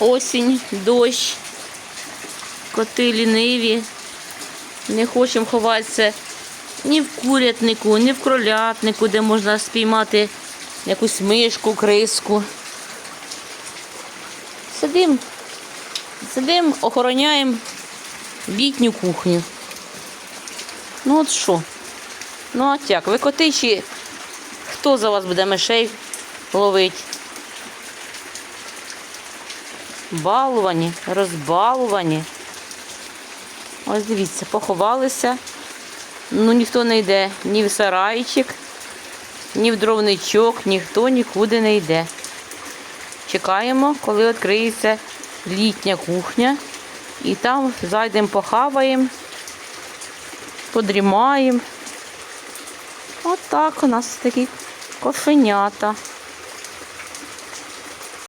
осінь, дощ, коти ліниві. Не хочемо ховатися ні в курятнику, ні в кролятнику, де можна спіймати якусь мишку, криску. Сидимо, сидимо, охороняємо літню кухню. Ну от що? Ну от як, ви коти чи хто за вас буде мишей ловити? Балувані, розбалувані. Ось дивіться, поховалися. Ну ніхто не йде ні в сарайчик, ні в дровничок, ніхто нікуди не йде. Чекаємо, коли відкриється літня кухня. І там зайдемо, похаваємо, подрімаємо. От у нас такі кошенята.